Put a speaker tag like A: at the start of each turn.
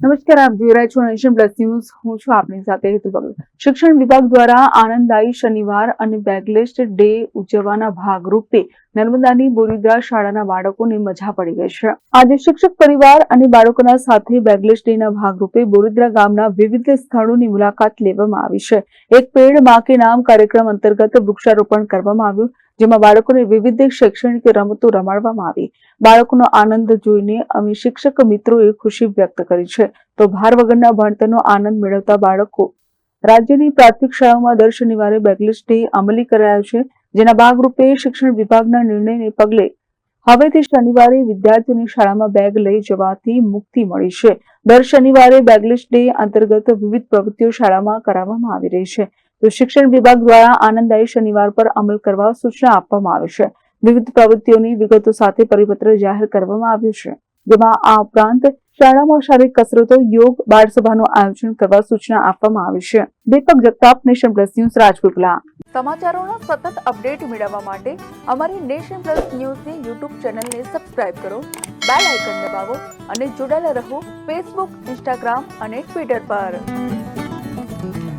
A: નમસ્કાર, આપ જોઈ રહ્યા છો નેશન પ્લસ ન્યૂઝ. હું છું આપની સાથે હેતુ શિક્ષણ વિભાગ દ્વારા આનંદદાયી શનિવાર અને બેગલેસ ડે ઉજવવાના ભાગરૂપે નર્મદાની બોરીદ્રા શાળાના બાળકોને મજા પડી ગઈ છે. આજે શિક્ષક પરિવાર અને બાળકોના સાથે બેગલેસ ડેના ભાગરૂપે બોરીદ્રા ગામના વિવિધ સ્થળોની મુલાકાત લેવામાં આવી છે. એક પેડમાં કે નામ કાર્યક્રમ અંતર્ગત વૃક્ષારોપણ કરવામાં આવ્યું. જેમાં બાળકોને વિવિધ શૈક્ષણિક રમતો રમાડવામાં આવી. બાળકોનો આનંદ જોઈને અમે શિક્ષક મિત્રોએ ખુશી વ્યક્ત કરી છે. તો ભાર વગરના ભણતરનો આનંદ મેળવતા બાળકો રાજ્યની પ્રાથમિક શાળાઓમાં દર શનિવારે બેગલેસ ડે અમલી કરાયો છે, જેના ભાગરૂપે શિક્ષણ વિભાગના નિર્ણયને પગલે હવેથી શનિવારે વિદ્યાર્થીઓની શાળામાં બેગ લઈ જવાથી મુક્તિ મળી છે. દર શનિવારે બેગલેસ ડે અંતર્ગત વિવિધ પ્રવૃત્તિઓ શાળામાં કરાવવામાં આવી રહી છે. તો શિક્ષણ વિભાગ દ્વારા આનંદદાયી શનિવાર પર અમલ કરવા સૂચના આપવામાં આવી છે. વિવિધ પ્રવૃત્તિઓની વિગતો સાથે પરિપત્ર જાહેર કરવામાં આવ્યું છે. જેમાં આ ઉપરાંત શાળામાં શારીરિક કસરતો, યોગ બાળ સભાનું આયોજન કરવા સૂચના આપવામાં આવી છે. Deepak Jagtap, nation plus news, Rajpipla. સમાચારોનો સતત અપડેટ મેળવવા માટે અમારી નેશન પ્લસ ન્યૂઝની યુટ્યુબ ચેનલને સબસ્ક્રાઇબ કરો, બેલ આઇકન દબાવો અને જોડાયેલા રહો ફેસબુક, ઇન્સ્ટાગ્રામ અને ટ્વિટર પર.